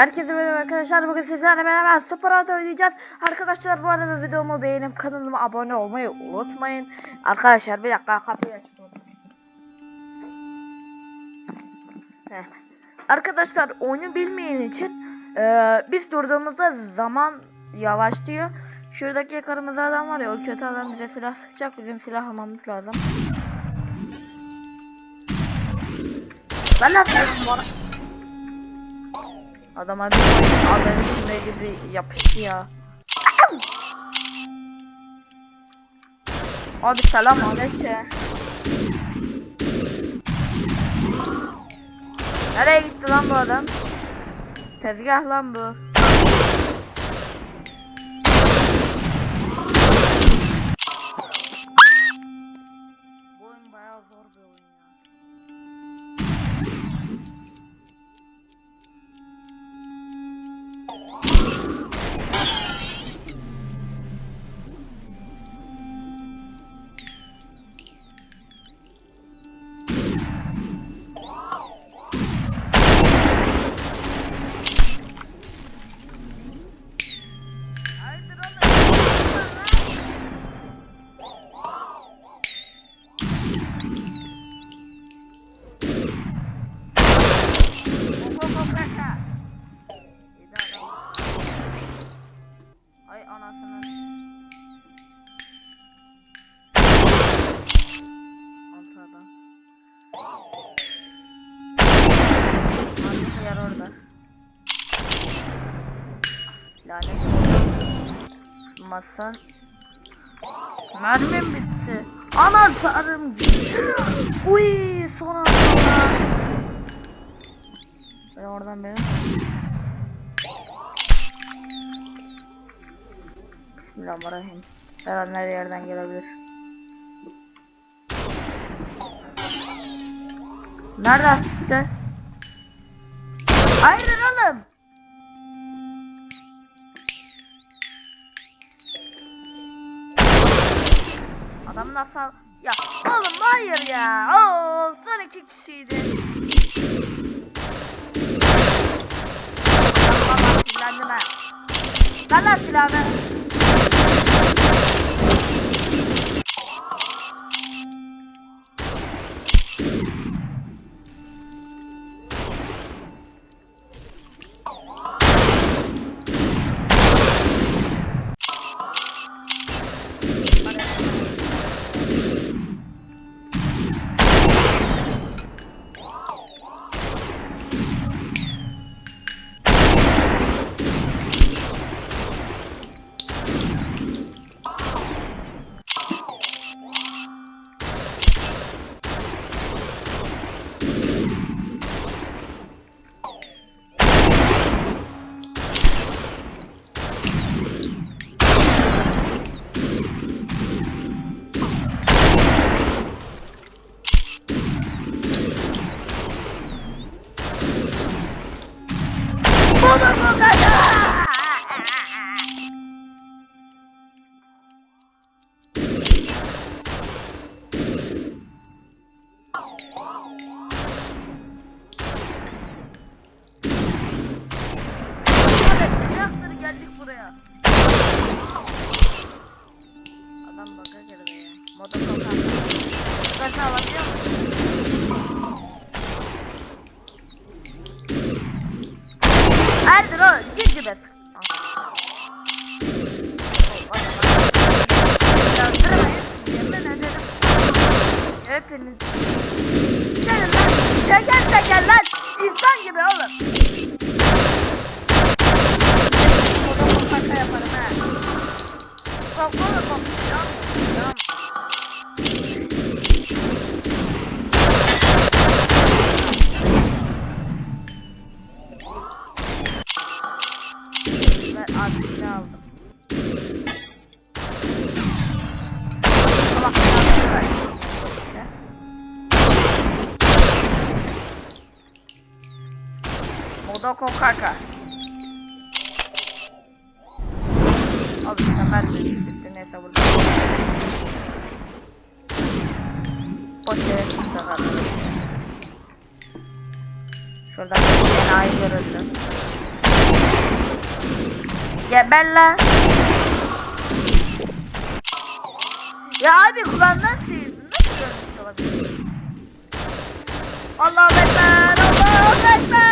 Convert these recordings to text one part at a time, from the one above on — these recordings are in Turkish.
Herkese merhaba arkadaşlar. Bugün sizlerle beraber Super Auto oynayacağız. Arkadaşlar bu arada videomu beğenip kanalıma abone olmayı unutmayın. Arkadaşlar bir dakika kapıyı açıyorum. Arkadaşlar oyunu bilmeyen için eee, biz durduğumuzda zaman yavaşlıyor. Şuradaki kırmızı adam var ya o kötü adam bize silah sıkacak. Bizim silah almamız lazım. Ben nasıl bu Adam abi adamın içinde gibi yapıştı ya. Abi selam aleyküm. Nereye gitti lan bu adam? Tezgah lan. Bu Lanet olsun. Masa. Mermim bitti. Anahtarım gitti. Uy son. Ben oradan benim. Bismillahirrahmanirrahim. Her an her yerden gelebilir. Nerede gitti? Hayır Adam nasıl? Ya oğlum hayır ya. Oo, son iki kişiydi. Valla sinirlendim ha. Ver lan. Adam baka girdi ya. Moda kalkan. Kaç alabiliyor musun? Hayırdır oğlum? Git gibi. Hepiniz. Gelin lan. Teker teker lan. İnsan gibi oğlum. Kaka yaparım. Kalk oğlum bak. Yan. Yan. Ben adını aldım. Allah. Ne? Modoko kaka. Bir de bitti neyse burada. Poşet sakat. Şuradan bir enayi görüldü. Geber lan. Ya abi kulağından sıyırdın. Nasıl görmüş olabilir? Allahu Ekber. Allahu Ekber.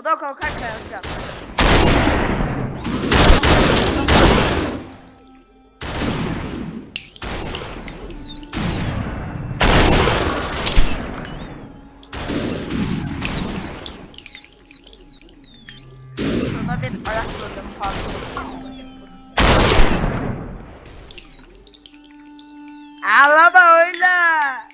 Ou dá qualquer coisa. Sonra bir arakladım pardon. Ağlama oyna.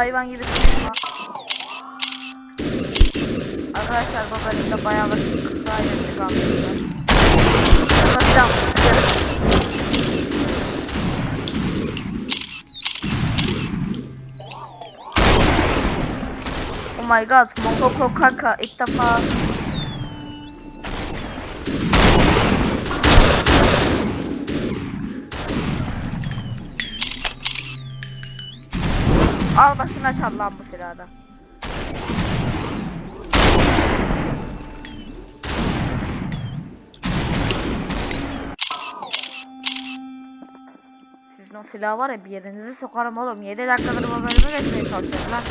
Hayvan gibi konuşma. Arkadaşlar baba elimde bayağı bir gayet kalmışlar. Bakacağım. Oh my god, Mokoko Kaka ilk defa Al başına çal lan bu silahda. Sizin o silah var ya bir yerinizi sokarım oğlum. 7 dakikadır bu bölümü geçmeye çalışıyorum lan.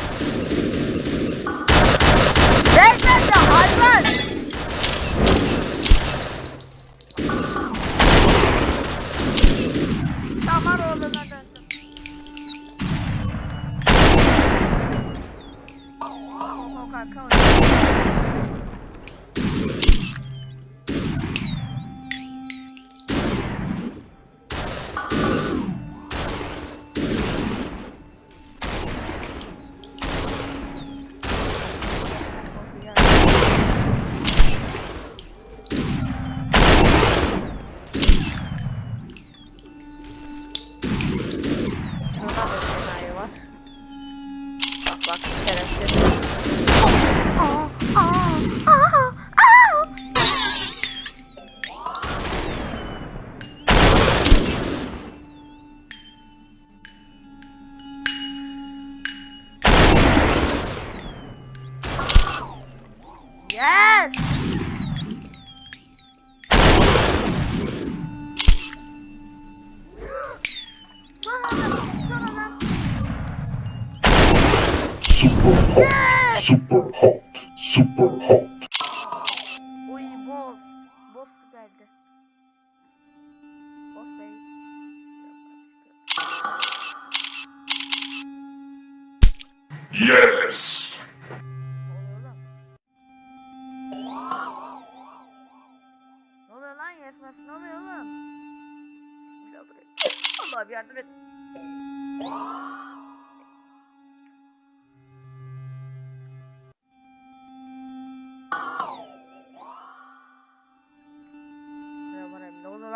Adam. Super hot, super hot, super hot. Uy boss. Boss geldi. Boss bey. Yes!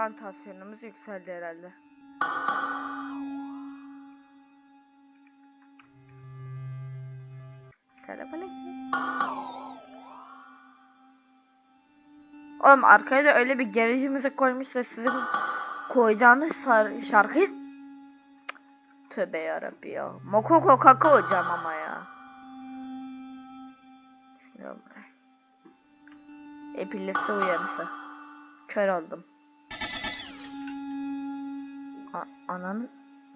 Lan tansiyonumuz yükseldi herhalde. Telefonu Oğlum arkaya da öyle bir gerici müzik koymuş ve sizin koyacağınız sar- şarkı Cık. Tövbe yarabbi ya. Mokoko kaka hocam ama ya. Bismillahirrahmanirrahim. Epilepsi uyanısı. Kör oldum. A- ananı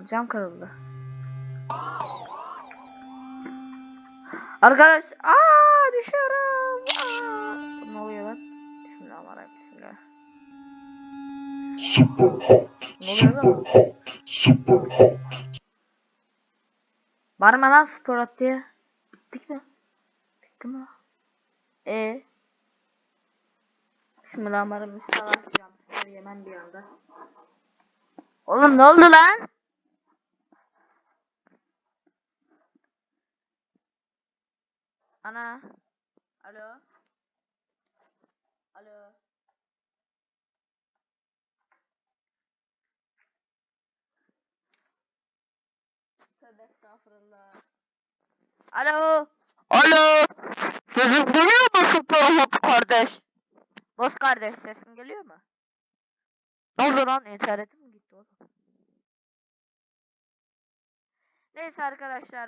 Cam kırıldı. Arkadaş, aa düşüyorum. Aa! Ne oluyor lan? Bismillahirrahmanirrahim. Bismillah. Super hot. Super hot. Super hot. Var mı lan spor at diye? Bittik mi? Bitti mi? E. Bismillahirrahmanirrahim. Sana atacağım. Yemem bir anda. Oğlum ne oldu lan? Ana. Alo. Alo. Tövbe estağfurullah. Alo. Alo. Sesin geliyor mu Superhot kardeş? Boz kardeş sesin geliyor mu? Ne oldu lan? İnternetim oğlum? Neyse arkadaşlar.